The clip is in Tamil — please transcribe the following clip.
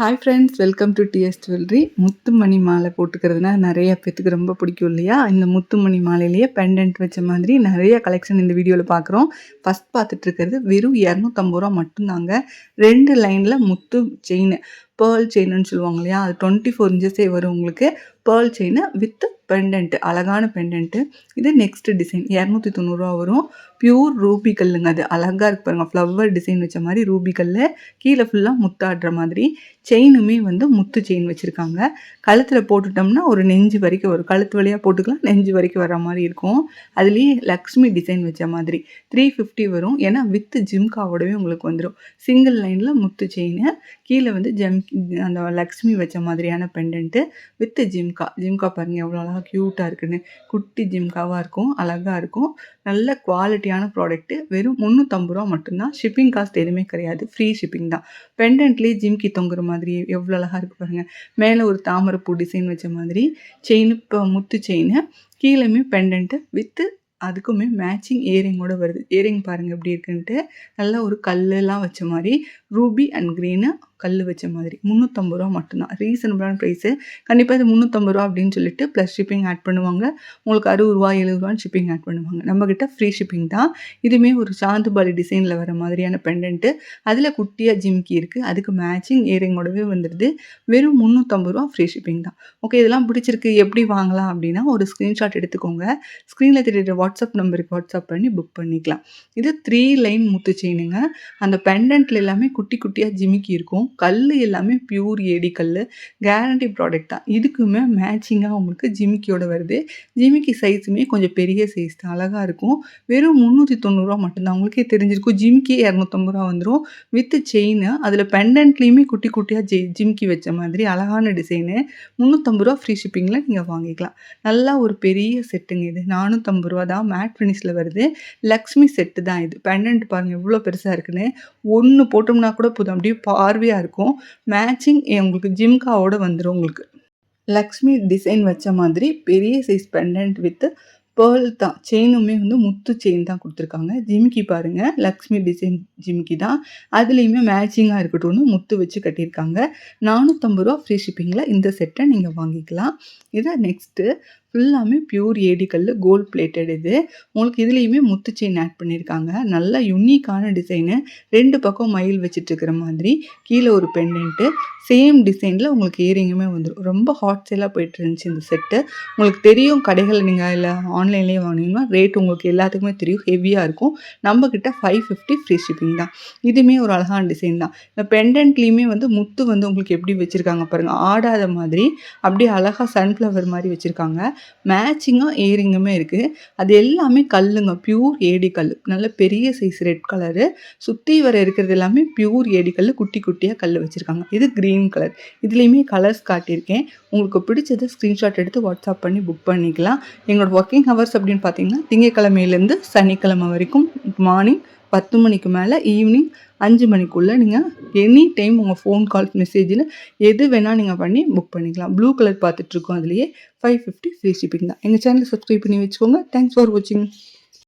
Hi friends welcome to TS jewellery முத்துமணி மாலை போட்டுக்கிறதுனா நிறைய பேத்துக்கு ரொம்ப பிடிக்கும் இல்லையா? இந்த முத்துமணி மாலையிலேயே பெண்டன்ட் வச்ச மாதிரி நிறைய கலெக்ஷன் இந்த வீடியோவில் பார்க்குறோம் ஃபஸ்ட் பார்த்துட்டு இருக்கிறது வெறும் இரநூத்தம்பது ரூபா மட்டும்தாங்க. ரெண்டு லைனில் முத்து செயின் பேர்ல் செயின்னு சொல்லுவாங்க இல்லையா? அது டுவெண்ட்டி ஃபோர் இன்ச்சஸே வரும் உங்களுக்கு. பேர்ல் செயின் வித் பெண்டன்ட்டு அழகான பெண்டன்ட்டு இது நெக்ஸ்ட் டிசைன் இரநூத்தி தொண்ணூறுரூவா வரும். பியூர் ரூபி கல்லுங்க. அது அழகாக இருக்கு பாருங்கள் ஃப்ளவர் டிசைன் வச்ச மாதிரி ரூபி கல் கீழே ஃபுல்லாக முத்தாடுற மாதிரி. செயினுமே வந்து முத்து செயின் வச்சுருக்காங்க. கழுத்தில் போட்டுட்டோம்னா ஒரு நெஞ்சு வரைக்கும் வரும். கழுத்து வழியாக போட்டுக்கலாம். நெஞ்சு வரைக்கும் வர மாதிரி இருக்கும். அதுலேயே லக்ஷ்மி டிசைன் வச்ச மாதிரி த்ரீ ஃபிஃப்டி வரும். ஏன்னா வித்து ஜிம்காவோடவே உங்களுக்கு வந்துடும் சிங்கிள் லைனில் முத்து செயின் கீழே வந்து ஜம் அந்த லக்ஷ்மி வச்ச மாதிரியான பெண்டன்ட்டு வித்து ஜிம்கா. ஜிம்கா பாருங்கள் எவ்வளோ அழகாக க்யூட்டாக இருக்குன்னு. குட்டி ஜிம்காவாக இருக்கும் அழகாக இருக்கும். நல்ல குவாலிட்டியான ப்ராடக்ட்டு வெறும் முந்நூற்றம்பது ரூபா மட்டும்தான். ஷிப்பிங் காஸ்ட் எதுவுமே கிடையாது. ஃப்ரீ ஷிப்பிங் தான். பெண்டன்ட்லேயே ஜிம்கி தொங்குற மாதிரி எவ்வளோ அழகாக இருக்குது பாருங்கள் மேலே ஒரு தாமரைப்பூ டிசைன் வச்ச மாதிரி. செயின் இப்போ முத்து செயின் கீழேயுமே பெண்டன்ட்டு வித்து அதுக்குமே மேட்சிங் இயரிங்கோட வருது. இயரிங் பாருங்கள் எப்படி இருக்குன்ட்டு. நல்லா ஒரு கல்லெல்லாம் வச்ச மாதிரி ரூபி அண்ட் க்ரீனு கல் வச்ச மாதிரி. முந்நூற்றம்பது ரூபா மட்டும்தான். ரீசனபிளான ப்ரைஸு கண்டிப்பாக இது முந்நூற்றம்பது ரூபா அப்படின்னு சொல்லிட்டு ப்ளஸ் ஷிப்பிங் ஆட் பண்ணுவாங்க. உங்களுக்கு அறுபது ரூபா எழுபது ரூபான்னு ஷிப்பிங் ஆட் பண்ணுவாங்க. நம்மக்கிட்ட ஃப்ரீ ஷிப்பிங் தான். இதுவுமே ஒரு சாந்துபாலி டிசைனில் வர மாதிரியான பெண்டன்ட்டு அதில் குட்டியாக ஜிம்கி இருக்குது அதுக்கு மேட்சிங் இயரிங்கோடவே வந்துடுது வெறும் முந்நூற்றம்பது ரூபா ஃப்ரீ ஷிப்பிங் தான். ஓகே இதெல்லாம் பிடிச்சிருக்கு. எப்படி வாங்கலாம் அப்படின்னா ஒரு ஸ்க்ரீன்ஷாட் எடுத்துக்கோங்க. ஸ்க்ரீனில் தெரியுற வாட்ஸ்அப் நம்பருக்கு வாட்ஸ்அப் பண்ணி புக் பண்ணிக்கலாம். இது த்ரீ லைன் முத்து செயினுங்க அந்த பெண்டன்ட்ல எல்லாமே குட்டி குட்டியாக ஜிமிக்கி இருக்கும். கல் எல்லாமே பியூர் ஏடி கல் கேரண்டி ப்ராடக்ட் தான். இதுக்குமே மேட்சிங்காக உங்களுக்கு ஜிமிக்கியோட வருது. ஜிமிக்கி சைஸுமே கொஞ்சம் பெரிய சைஸ் தான். அழகாக இருக்கும். வெறும் முந்நூற்றி தொண்ணூறுரூவா மட்டும்தான். உங்களுக்கே தெரிஞ்சிருக்கும். ஜிமிக்கி இரநூத்தம்பது ரூபா வந்துடும் வித் செயின் அதில் பெண்டன்ட்லேயுமே குட்டி குட்டியாக ஜெ ஜிமிக்கி வச்ச மாதிரி அழகான டிசைனு முந்நூற்றம்பது ரூபா ஃப்ரீ ஷிப்பிங்கில் நீங்கள் வாங்கிக்கலாம். நல்லா ஒரு பெரிய செட்டுங்க இது. நானூற்றம்பது ரூபா தான். மேட் ஃபினிஷில் வருது. லக்ஷ்மி செட்டு தான் இது. பெண்டன்ட் பாருங்கள் எவ்வளோ பெருசாக இருக்குன்னு. ஒன்று போட்டோம்னா கூட போதும். அப்படியே பார்வையாக இருக்கும். மேட்சிங் உங்களுக்கு ஜிம்காவோட வந்துடும் உங்களுக்கு. லக்ஷ்மி டிசைன் வச்ச மாதிரி பெரிய சைஸ் பெண்டன்ட் வித் பேர்ல் தான். செயினுமே வந்து முத்து செயின் தான் கொடுத்துருக்காங்க. ஜிமிக்கி பாருங்கள் லக்ஷ்மி டிசைன் ஜிமிக்கி தான். அதுலேயுமே மேட்சிங்காக இருக்கட்டும்னு முத்து வச்சு கட்டியிருக்காங்க. நானூற்றம்பது ரூபா ஃப்ரீ ஷிப்பிங்கில் இந்த செட்டை நீங்கள் வாங்கிக்கலாம். இதை நெக்ஸ்ட்டு ஃபுல்லாமே பியூர் ஏடிக்கல் கோல்ட் பிளேட்டட் இது. உங்களுக்கு இதுலேயுமே முத்து செயின் ஆட் பண்ணியிருக்காங்க நல்ல யுனிக்கான டிசைனு ரெண்டு பக்கம் மயில் வச்சுட்டு இருக்கிற மாதிரி. கீழே ஒரு பெண்டென்ட்டு சேம் டிசைனில் உங்களுக்கு இயரிங்குமே வந்துடும் ரொம்ப ஹாட் சேலாக போயிட்டு இருந்துச்சு இந்த செட்டு உங்களுக்கு தெரியும் கடைகளில் நீங்கள் இல்லை ஆன்லைன்லேயே வாங்கினீங்கன்னா ரேட் உங்களுக்கு எல்லாத்துக்குமே தெரியும். ஹெவியாக இருக்கும். நம்மக்கிட்ட ஃபைவ் ஃபிஃப்டி ஃப்ரீ ஷிப்பிங் தான். இதுவுமே ஒரு அழகான டிசைன் தான். இந்த பெண்டன்ட்லேயுமே வந்து முத்து வந்து உங்களுக்கு எப்படி வச்சுருக்காங்க பாருங்கள் ஆடாத மாதிரி அப்படியே அழகாக சன்ஃப்ளவர் மாதிரி வச்சுருக்காங்க. மேட்சிங்காக இயரிங்குமே இருக்குது அது எல்லாமே கல்லுங்க பியூர் ஏடி கல் நல்ல பெரிய சைஸ் ரெட் கலரு சுற்றி வர இருக்கிறது எல்லாமே பியூர் ஏடி கல் குட்டி குட்டியாக கல் வச்சுருக்காங்க. இது க்ரீன் கலர் இதுலேயுமே கலர்ஸ் காட்டியிருக்கேன். உங்களுக்கு பிடிச்சதை ஸ்க்ரீன்ஷாட் எடுத்து வாட்ஸ்அப் பண்ணி புக் பண்ணிக்கலாம். எங்களோட ஒர்க்கிங் ஹவர்ஸ் அப்படின்னு பார்த்தீங்கன்னா திங்கக்கிழமையிலேருந்து சனிக்கிழமை வரைக்கும் மார்னிங் பத்து மணிக்கு மேலே ஈவினிங் அஞ்சு மணிக்குள்ளே நீங்கள் எனி டைம் உங்கள் ஃபோன் கால் மெசேஜில் எது வேணால் நீங்கள் பண்ணி புக் பண்ணிக்கலாம். ப்ளூ கலர் பார்த்துட்ருக்கோம் அதுலேயே ஃபைவ் ஃபிஃப்டி ஃப்ரீ ஷிப்பிங் தான். எங்கள் சேனல் சப்ஸ்கிரைப் பண்ணி வச்சுக்கோங்க. தேங்க்ஸ் ஃபார் வாட்சிங்